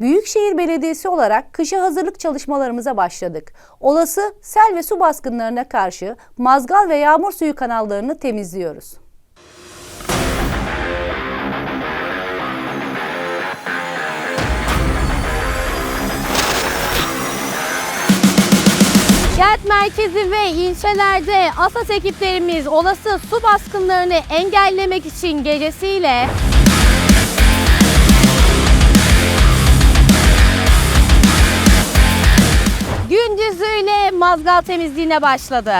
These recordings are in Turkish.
Büyükşehir Belediyesi olarak kışa hazırlık çalışmalarımıza başladık. Olası sel ve su baskınlarına karşı mazgal ve yağmur suyu kanallarını temizliyoruz. Kent merkezi ve ilçelerde AFAD ekiplerimiz olası su baskınlarını engellemek için gecesiyle mazgal temizliğine başladı.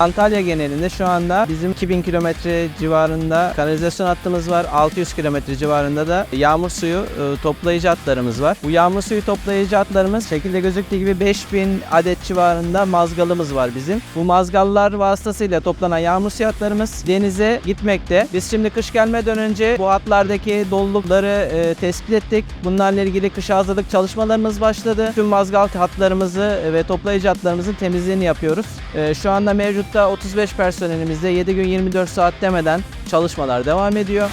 Antalya genelinde şu anda bizim 2000 kilometre civarında kanalizasyon hattımız var. 600 kilometre civarında da yağmur suyu e, toplayıcı hatlarımız var. Bu yağmur suyu toplayıcı hatlarımız şekilde gözüktüğü gibi 5000 adet civarında mazgalımız var bizim. Bu mazgallar vasıtasıyla toplanan yağmur suyu hatlarımız denize gitmekte. Biz şimdi kış gelmeden önce bu hatlardaki dolulukları e, tespit ettik. Bunlarla ilgili kışa hazırlık çalışmalarımız başladı. Tüm mazgal hatlarımızı ve toplayıcı hatlarımızın temizliğini yapıyoruz. E, şu anda mevcutta 35 personelimizde 7 gün 24 saat demeden çalışmalar devam ediyor.